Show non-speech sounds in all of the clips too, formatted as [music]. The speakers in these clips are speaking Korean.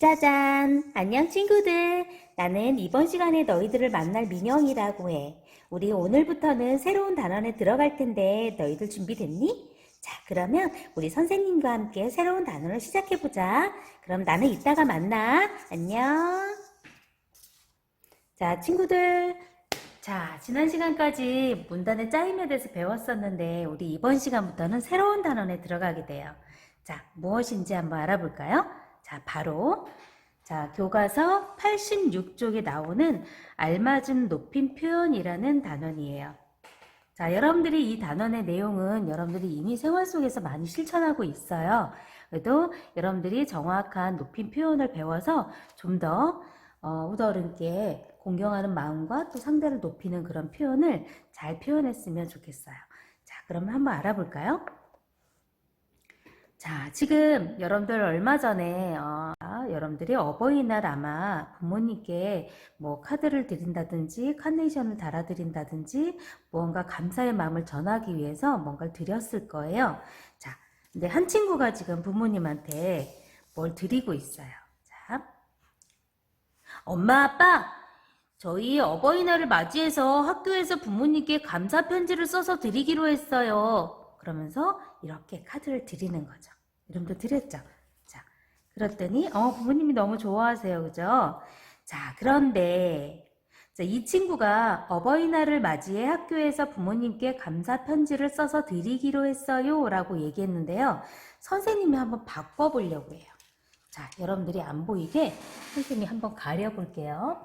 짜잔! 안녕 친구들! 나는 이번 시간에 너희들을 만날 민영이라고 해. 우리 오늘부터는 새로운 단원에 들어갈 텐데 너희들 준비됐니? 자, 그러면 우리 선생님과 함께 새로운 단원을 시작해보자. 그럼 나는 이따가 만나. 안녕! 자, 친구들. 자, 지난 시간까지 문단의 짜임에 대해서 배웠었는데 우리 이번 시간부터는 새로운 단원에 들어가게 돼요. 자, 무엇인지 한번 알아볼까요? 자, 바로 자, 교과서 86쪽에 나오는 알맞은 높임 표현이라는 단원이에요. 자, 여러분들이 이 단원의 내용은 여러분들이 이미 생활 속에서 많이 실천하고 있어요. 그래도 여러분들이 정확한 높임 표현을 배워서 좀더 어, 우더른께 공경하는 마음과 또 상대를 높이는 그런 표현을 잘 표현했으면 좋겠어요. 자, 그러면 한번 알아볼까요? 자, 지금 여러분들 얼마 전에 어, 여러분들이 어버이날 아마 부모님께 뭐 카드를 드린다든지 카네이션을 달아드린다든지 무언가 감사의 마음을 전하기 위해서 뭔가를 드렸을 거예요. 자, 근데 한 친구가 지금 부모님한테 뭘 드리고 있어요. 자, 엄마, 아빠, 저희 어버이날을 맞이해서 학교에서 부모님께 감사 편지를 써서 드리기로 했어요. 그러면서 이렇게 카드를 드리는 거죠. 이름도 드렸죠. 자, 그랬더니 어 부모님이 너무 좋아하세요, 그죠? 자, 그런데 자, 이 친구가 어버이날을 맞이해 학교에서 부모님께 감사 편지를 써서 드리기로 했어요라고 얘기했는데요. 선생님이 한번 바꿔보려고 해요. 자, 여러분들이 안 보이게 선생님이 한번 가려볼게요.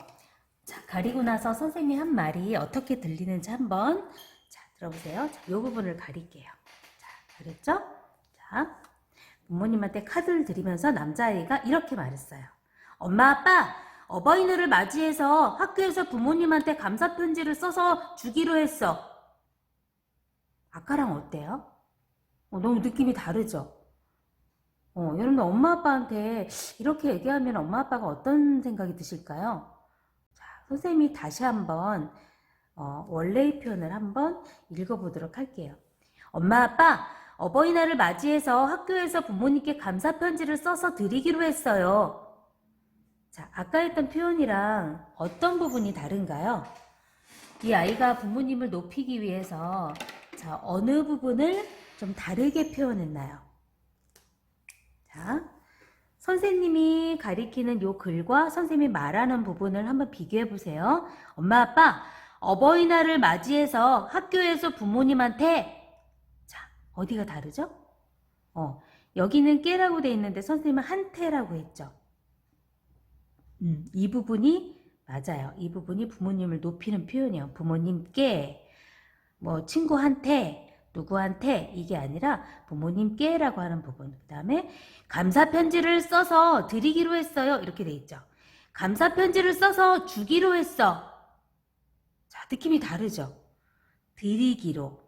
자, 가리고 나서 선생님이 한 말이 어떻게 들리는지 한번 자, 들어보세요. 자, 이 부분을 가릴게요. 자, 가렸죠? 자, 부모님한테 카드를 드리면서 남자아이가 이렇게 말했어요. 엄마, 아빠, 어버이날을 맞이해서 학교에서 부모님한테 감사 편지를 써서 주기로 했어. 아까랑 어때요? 어, 너무 느낌이 다르죠? 어, 여러분 엄마 아빠한테 이렇게 얘기하면 엄마 아빠가 어떤 생각이 드실까요? 자, 선생님이 다시 한번 어, 원래의 표현을 한번 읽어보도록 할게요. 엄마 아빠 어버이날을 맞이해서 학교에서 부모님께 감사 편지를 써서 드리기로 했어요. 자, 아까 했던 표현이랑 어떤 부분이 다른가요? 이 아이가 부모님을 높이기 위해서 자, 어느 부분을 좀 다르게 표현했나요? 자, 선생님이 가리키는 요 글과 선생님이 말하는 부분을 한번 비교해 보세요. 엄마, 아빠, 어버이날을 맞이해서 학교에서 부모님한테 자, 어디가 다르죠? 어, 여기는 깨라고 돼 있는데 선생님은 한테라고 했죠. 음, 이 부분이 맞아요. 이 부분이 부모님을 높이는 표현이에요. 부모님께, 뭐, 친구한테, 누구한테, 이게 아니라 부모님께라고 하는 부분. 그 다음에, 감사 편지를 써서 드리기로 했어요. 이렇게 돼 있죠. 감사 편지를 써서 주기로 했어. 자, 느낌이 다르죠? 드리기로.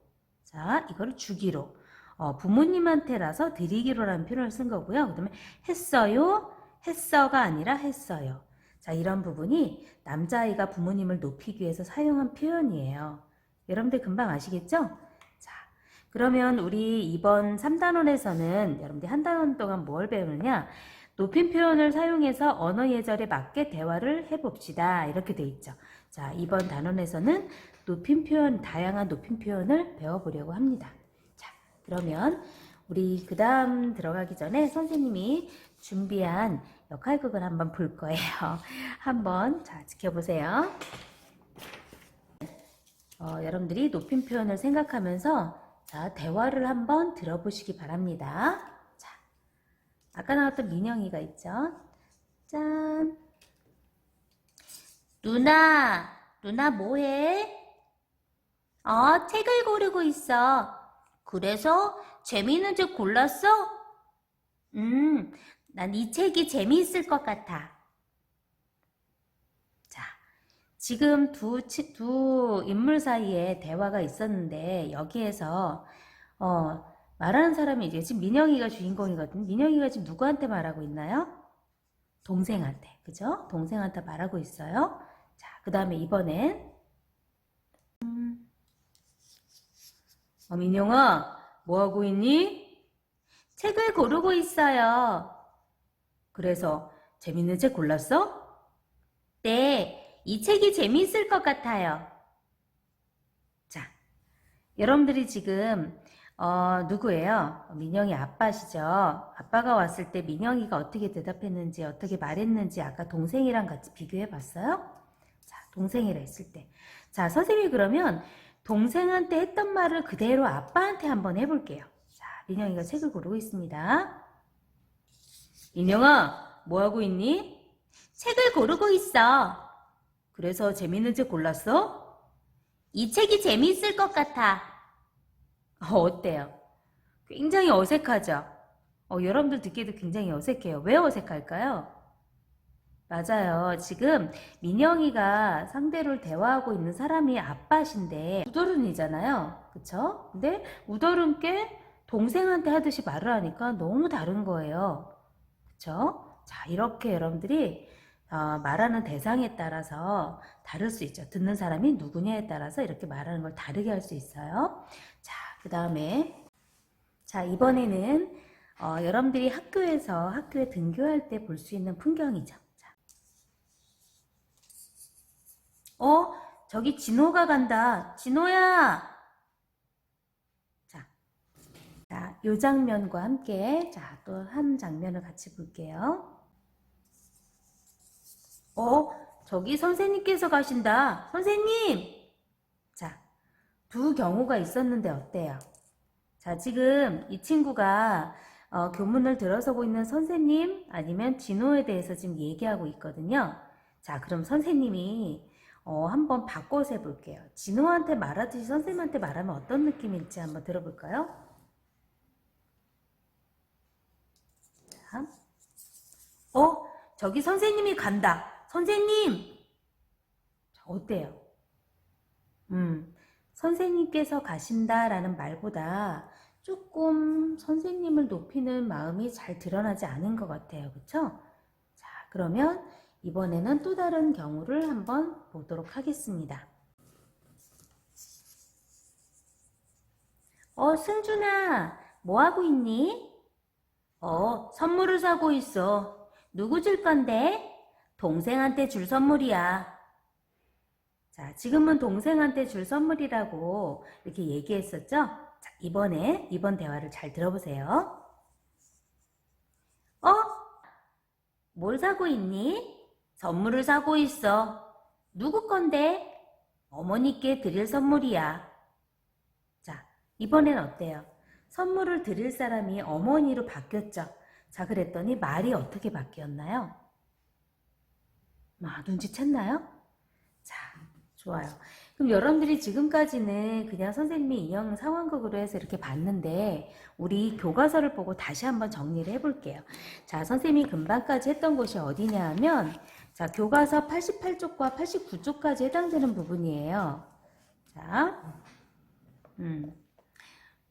자, 이거를 주기로. 어, 부모님한테라서 드리기로라는 표현을 쓴 거고요. 그 다음에 했어요. 했어가 아니라 했어요. 자, 이런 부분이 남자아이가 부모님을 높이기 위해서 사용한 표현이에요. 여러분들 금방 아시겠죠? 자, 그러면 우리 이번 3단원에서는 여러분들 한 단원 동안 뭘 배우느냐? 높임 표현을 사용해서 언어 예절에 맞게 대화를 해봅시다. 이렇게 돼 있죠. 자, 이번 단원에서는 높임 표현, 다양한 높임 표현을 배워보려고 합니다. 자, 그러면 우리 그 다음 들어가기 전에 선생님이 준비한 역할극을 한번 볼 거예요. [laughs] 한번 자 지켜보세요. 어, 여러분들이 높임 표현을 생각하면서 자 대화를 한번 들어보시기 바랍니다. 자, 아까 나왔던 민영이가 있죠. 짠. 누나, 누나 뭐해? 어, 책을 고르고 있어. 그래서 재미있는 책 골랐어? 음, 난 이 책이 재미있을 것 같아. 자, 지금 두, 치- 두 인물 사이에 대화가 있었는데, 여기에서, 어, 말하는 사람이 이제 지금 민영이가 주인공이거든. 민영이가 지금 누구한테 말하고 있나요? 동생한테. 그죠? 동생한테 말하고 있어요. 자, 그 다음에 이번엔, 어, 민영아, 뭐 하고 있니? 책을 고르고 있어요. 그래서 재밌는 책 골랐어? 네, 이 책이 재미있을 것 같아요. 자, 여러분들이 지금 어, 누구예요? 민영이 아빠시죠? 아빠가 왔을 때 민영이가 어떻게 대답했는지, 어떻게 말했는지 아까 동생이랑 같이 비교해 봤어요? 자, 동생이라 했을 때. 자, 선생님이 그러면 동생한테 했던 말을 그대로 아빠한테 한번 해볼게요. 자, 민영이가 책을 고르고 있습니다. 민영아, 뭐 하고 있니? 책을 고르고 있어. 그래서 재밌는 책 골랐어? 이 책이 재미있을 것 같아. 어, 어때요? 굉장히 어색하죠? 어, 여러분들 듣기에도 굉장히 어색해요. 왜 어색할까요? 맞아요. 지금 민영이가 상대로 대화하고 있는 사람이 아빠신데 우더른이잖아요. 그쵸? 근데 우더른께 동생한테 하듯이 말을 하니까 너무 다른 거예요. 그쵸? 자, 이렇게 여러분들이 어, 말하는 대상에 따라서 다를 수 있죠. 듣는 사람이 누구냐에 따라서 이렇게 말하는 걸 다르게 할 수 있어요. 자, 그 다음에 자, 이번에는 어, 여러분들이 학교에서 학교에 등교할 때 볼 수 있는 풍경이죠. 어, 저기 진호가 간다. 진호야! 자, 자, 요 장면과 함께, 자, 또 한 장면을 같이 볼게요. 어, 저기 선생님께서 가신다. 선생님! 자, 두 경우가 있었는데 어때요? 자, 지금 이 친구가 어, 교문을 들어서고 있는 선생님 아니면 진호에 대해서 지금 얘기하고 있거든요. 자, 그럼 선생님이 어, 한번 바꿔서 해볼게요. 진호한테 말하듯이 선생님한테 말하면 어떤 느낌일지 한번 들어볼까요? 자, 어, 저기 선생님이 간다. 선생님! 자, 어때요? 음, 선생님께서 가신다라는 말보다 조금 선생님을 높이는 마음이 잘 드러나지 않은 것 같아요. 그쵸? 자, 그러면 이번에는 또 다른 경우를 한번 보도록 하겠습니다. 어, 승준아, 뭐 하고 있니? 어, 선물을 사고 있어. 누구 줄 건데? 동생한테 줄 선물이야. 자, 지금은 동생한테 줄 선물이라고 이렇게 얘기했었죠? 자, 이번에, 이번 대화를 잘 들어보세요. 어? 뭘 사고 있니? 선물을 사고 있어. 누구 건데? 어머니께 드릴 선물이야. 자, 이번엔 어때요? 선물을 드릴 사람이 어머니로 바뀌었죠? 자, 그랬더니 말이 어떻게 바뀌었나요? 아, 눈치챘나요? 자, 좋아요. 그럼 여러분들이 지금까지는 그냥 선생님이 인형 상황극으로 해서 이렇게 봤는데 우리 교과서를 보고 다시 한번 정리를 해볼게요. 자, 선생님이 금방까지 했던 곳이 어디냐 하면 자, 교과서 88쪽과 89쪽까지 해당되는 부분이에요. 자, 음,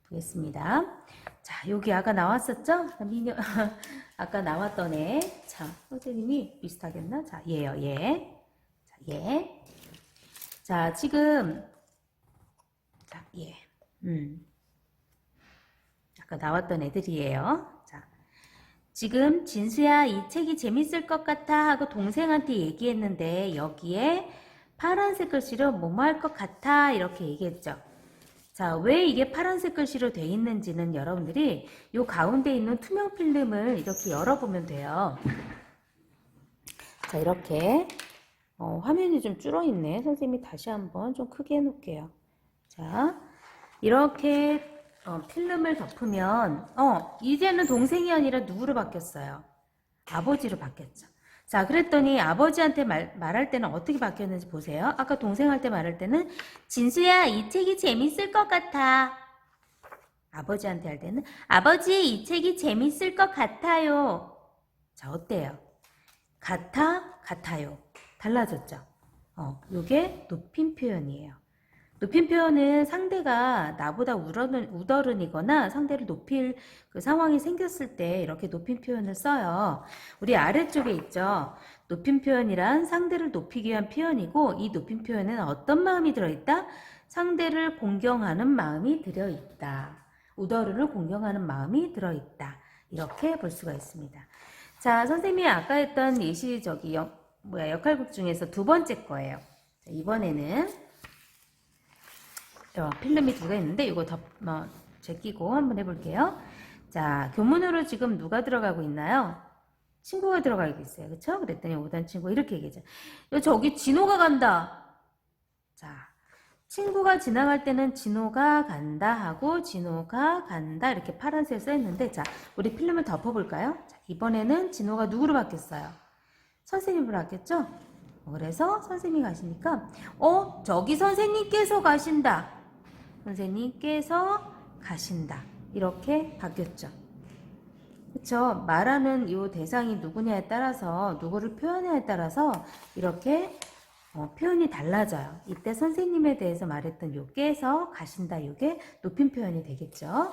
보겠습니다. 자, 여기 아까 나왔었죠? 미녀, [laughs] 아까 나왔던 애. 자, 선생님이 비슷하겠나? 자, 얘요, 얘. 자, 얘. 자, 지금, 자, 얘. 음. 아까 나왔던 애들이에요. 자, 지금 진수야, 이 책이 재밌을 것 같아 하고 동생한테 얘기했는데, 여기에 파란색 글씨로 뭐뭐 할 것 같아 이렇게 얘기했죠. 자, 왜 이게 파란색 글씨로 돼 있는지는 여러분들이 이 가운데 있는 투명 필름을 이렇게 열어보면 돼요. 자, 이렇게 어, 화면이 좀 줄어있네. 선생님이 다시 한번 좀 크게 해놓을게요. 자, 이렇게 어, 필름을 덮으면 어, 이제는 동생이 아니라 누구로 바뀌었어요? 아버지로 바뀌었죠. 자, 그랬더니 아버지한테 말, 말할 때는 어떻게 바뀌었는지 보세요. 아까 동생 할 때 말할 때는 진수야, 이 책이 재밌을 것 같아. 아버지한테 할 때는 아버지, 이 책이 재밌을 것 같아요. 자, 어때요? 같아, 같아요. 달라졌죠? 어, 요게 높임 표현이에요. 높임 표현은 상대가 나보다 우더른이거나 상대를 높일 그 상황이 생겼을 때 이렇게 높임 표현을 써요. 우리 아래쪽에 있죠. 높임 표현이란 상대를 높이기 위한 표현이고 이 높임 표현에는 어떤 마음이 들어있다? 상대를 공경하는 마음이 들어있다. 우더른을 공경하는 마음이 들어있다. 이렇게 볼 수가 있습니다. 자, 선생님이 아까 했던 예시 저기 역, 뭐야 역할극 중에서 두 번째 거예요. 자, 이번에는 어, 필름이 두 개 있는데 이거 더 뭐, 제끼고 한번 해볼게요. 자, 교문으로 지금 누가 들어가고 있나요? 친구가 들어가고 있어요. 그쵸? 그랬더니 오던 친구 이렇게 얘기하죠. 야, 저기 진호가 간다. 자, 친구가 지나갈 때는 진호가 간다 하고 진호가 간다 이렇게 파란색 써있는데 자, 우리 필름을 덮어볼까요? 자, 이번에는 진호가 누구로 바뀌었어요? 선생님으로 바뀌었죠? 그래서 선생님이 가시니까 어? 저기 선생님께서 가신다. 선생님께서 가신다. 이렇게 바뀌었죠. 그쵸? 말하는 이 대상이 누구냐에 따라서 누구를 표현해에 따라서 이렇게 어, 표현이 달라져요. 이때 선생님에 대해서 말했던 요께서 가신다 요게 높임 표현이 되겠죠.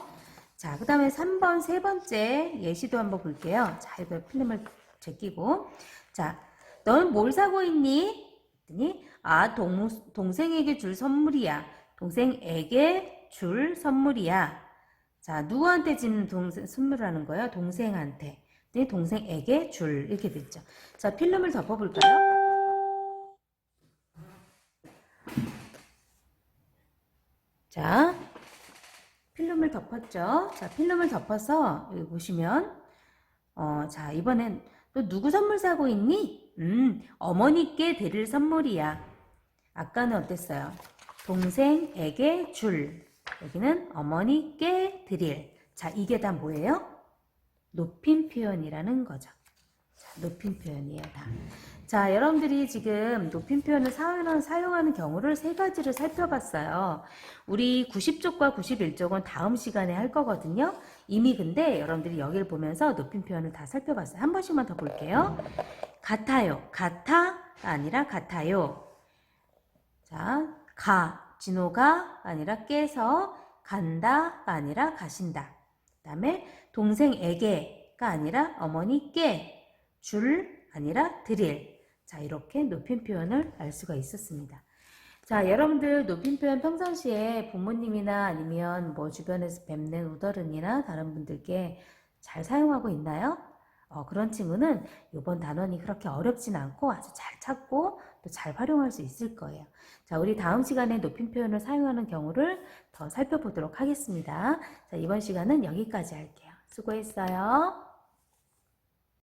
자, 그 다음에 3번 세 번째 예시도 한번 볼게요. 자, 이거 필름을 제끼고 자, 넌뭘 사고 있니? 그랬더니 아, 동, 동생에게 줄 선물이야. 동생에게 줄 선물이야. 자, 누구한테 지금 동생, 선물하는 거예요? 동생한테. 네, 동생에게 줄. 이렇게 됐죠. 자, 필름을 덮어 볼까요? 자, 필름을 덮었죠. 자, 필름을 덮어서 여기 보시면, 어, 자, 이번엔 또 누구 선물 사고 있니? 음, 어머니께 드릴 선물이야. 아까는 어땠어요? 동생에게 줄. 여기는 어머니께 드릴. 자, 이게 다 뭐예요? 높임 표현이라는 거죠. 자, 높임 표현이에요, 다. 자, 여러분들이 지금 높임 표현을 사용하는, 경우를 세 가지를 살펴봤어요. 우리 90쪽과 91쪽은 다음 시간에 할 거거든요. 이미 근데 여러분들이 여기를 보면서 높임 표현을 다 살펴봤어요. 한 번씩만 더 볼게요. 같아요. 같아가 아니라 같아요. 자, 가. 진호가 아니라 깨서 간다가 아니라 가신다. 그 다음에 동생에게가 아니라 어머니께 줄 아니라 드릴. 자, 이렇게 높임 표현을 알 수가 있었습니다. 자, 여러분들 높임 표현 평상시에 부모님이나 아니면 뭐 주변에서 뵙는 우더른이나 다른 분들께 잘 사용하고 있나요? 어, 그런 친구는 이번 단원이 그렇게 어렵진 않고 아주 잘 찾고 또 잘 활용할 수 있을 거예요. 자, 우리 다음 시간에 높임 표현을 사용하는 경우를 더 살펴보도록 하겠습니다. 자, 이번 시간은 여기까지 할게요. 수고했어요.